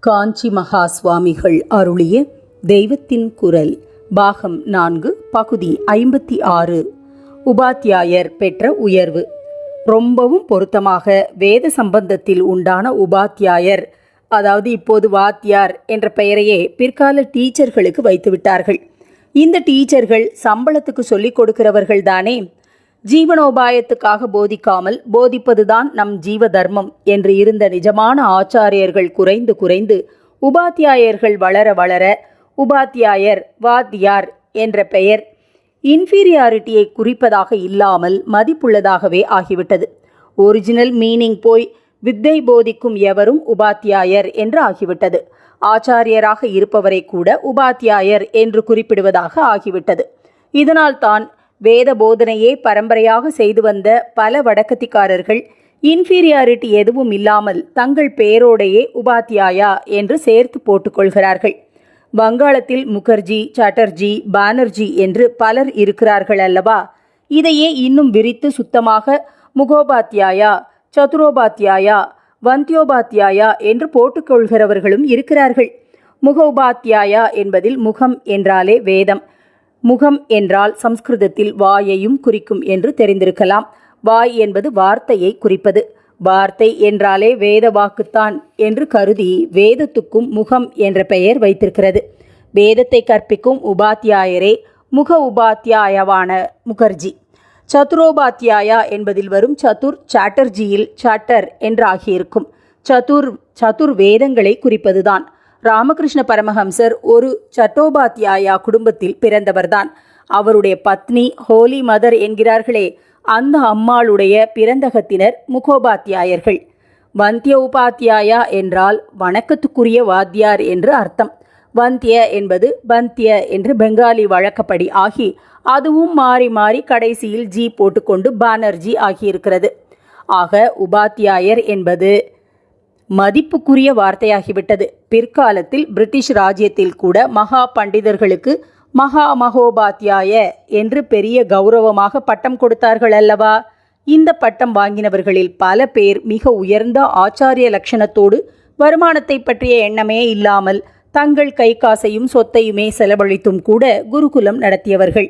காஞ்சி மகா சுவாமிகள் அருளிய தெய்வத்தின் குரல் பாகம் நான்கு பகுதி ஐம்பத்தி ஆறு. உபாத்தியாயர் பெற்ற உயர்வு. ரொம்பவும் பொருத்தமாக வேத சம்பந்தத்தில் உண்டான உபாத்தியாயர் அதாவது இப்போது வாத்தியார் என்ற பெயரையே பிற்கால டீச்சர்களுக்கு வைத்துவிட்டார்கள். இந்த டீச்சர்கள் சம்பளத்துக்கு சொல்லிக் கொடுக்கிறவர்கள் தானே ஜீவனோபாயத்துக்காக போதிக்காமல் போதிப்பதுதான் நம் ஜீவ தர்மம் என்று இருந்த நிஜமான ஆச்சாரியர்கள் குறைந்து குறைந்து உபாத்தியாயர்கள் வளர வளர உபாத்தியாயர் வாத்தியார் என்ற பெயர் இன்ஃபீரியாரிட்டியை குறிப்பதாக இல்லாமல் மதிப்புள்ளதாகவே ஆகிவிட்டது. ஒரிஜினல் மீனிங் போய் வித்தை போதிக்கும் எவரும் உபாத்தியாயர் என்று ஆகிவிட்டது. ஆச்சாரியராக இருப்பவரை கூட உபாத்தியாயர் என்று குறிப்பிடுவதாக ஆகிவிட்டது. இதனால்தான் வேத போதனையே பரம்பரையாக செய்து வந்த பல வடக்கத்திக்காரர்கள் இன்ஃபீரியாரிட்டி எதுவும் இல்லாமல் தங்கள் பெயரோடையே உபாத்தியாயா என்று சேர்த்து போட்டுக்கொள்கிறார்கள் வங்காளத்தில் முகர்ஜி சாட்டர்ஜி பானர்ஜி என்று பலர் இருக்கிறார்கள் அல்லவா? இதையே இன்னும் விரித்து சுத்தமாக முகோபாத்தியாயா சதுரோபாத்தியாயா வந்தியோபாத்தியாயா என்று போட்டுக்கொள்கிறவர்களும் இருக்கிறார்கள். முகோபாத்தியாயா என்பதில் முகம் என்றாலே வேதம். முகம் என்றால் சம்ஸ்கிருதத்தில் வாயையும் குறிக்கும் என்று தெரிந்திருக்கலாம். வாய் என்பது வார்த்தையை குறிப்பது. வார்த்தை என்றாலே வேத வாக்குத்தான் என்று கருதி வேதத்துக்கும் முகம் என்ற பெயர் வைத்திருக்கிறது. வேதத்தை கற்பிக்கும் உபாத்தியாயரே முக உபாத்தியாயவான முகர்ஜி. சதுரோபாத்தியாயா என்பதில் வரும் சதுர் சாட்டர்ஜியில் சாட்டர் என்றாகியிருக்கும். சதுர் சதுர் வேதங்களை குறிப்பதுதான். ராமகிருஷ்ண பரமஹம்சர் ஒரு சட்டோபாத்தியாயா குடும்பத்தில் பிறந்தவர்தான். அவருடைய பத்னி ஹோலி மதர் என்கிறார்களே அந்த அம்மாளுடைய பிறந்தகத்தினர் முகோபாத்தியாயர்கள். வந்திய உபாத்தியாயா என்றால் வணக்கத்துக்குரிய வாத்தியார் என்று அர்த்தம். வந்திய என்பது பந்திய என்று பெங்காலி வழக்கப்படி ஆகி அதுவும் மாறி மாறி கடைசியில் ஜி போட்டுக்கொண்டு பானர்ஜி ஆகியிருக்கிறது. ஆக உபாத்தியாயர் என்பது மதிப்புக்குரிய வார்த்தையாகிவிட்டது. பிற்காலத்தில் பிரிட்டிஷ் ராஜ்யத்தில் கூட மகா பண்டிதர்களுக்கு மகா மகோபாத்தியாய என்று பெரிய கௌரவமாக பட்டம் கொடுத்தார்கள் அல்லவா? இந்த பட்டம் வாங்கினவர்களில் பல பேர் மிக உயர்ந்த ஆச்சாரிய லட்சணத்தோடு வருமானத்தை பற்றிய எண்ணமே இல்லாமல் தங்கள் கை காசையும் சொத்தையுமே செலவழித்தும் கூட குருகுலம் நடத்தியவர்கள்.